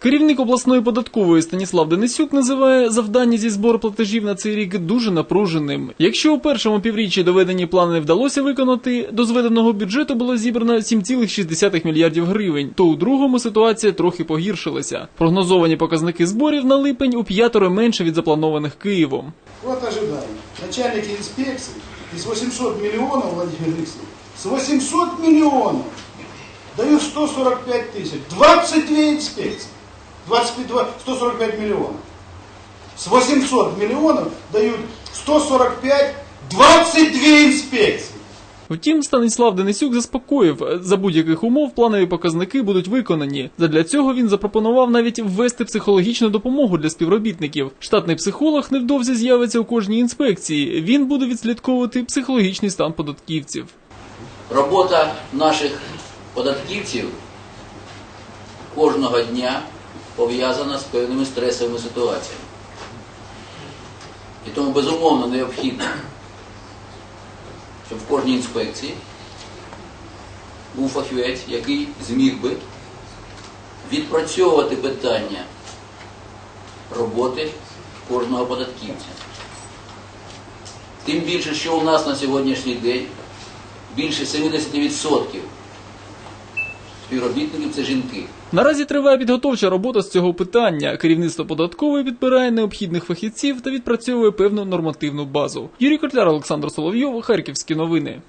Керівник обласної податкової Станіслав Денисюк називає завдання зі збору платежів на цей рік дуже напруженим. Якщо у першому півріччі доведені плани не вдалося виконати, до зведеного бюджету було зібрано 7,6 мільярдів гривень, то у другому ситуація трохи погіршилася. Прогнозовані показники зборів на липень у п'ятеро менше від запланованих Києвом. Вот ожидаем. Начальники инспекции из 800 миллионов, Владимир с 800 миллионов дают 145 тысяч. 22 инспекции. 22, 145 миллионов. С 800 миллионов дают 145, 22 инспекции. Втім, Станіслав Денисюк заспокоїв, за будь-яких умов планові показники будуть виконані. Задля цього він запропонував навіть ввести психологічну допомогу для співробітників. Штатний психолог невдовзі з'явиться у кожній інспекції. Він буде відслідковувати психологічний стан податківців. Робота наших податківців кожного дня пов'язана з певними стресовими ситуаціями. І тому безумовно необхідно, щоб в кожній інспекції був фахівець, який зміг би відпрацьовувати питання роботи кожного податківця. Тим більше, що у нас на сьогоднішній день більше 70% співробітників це жінки. Наразі триває підготовча робота з цього питання. Керівництво податкової підбирає необхідних фахівців та відпрацьовує певну нормативну базу. Юрій Котляр, Олександр Соловйов, Харківські новини.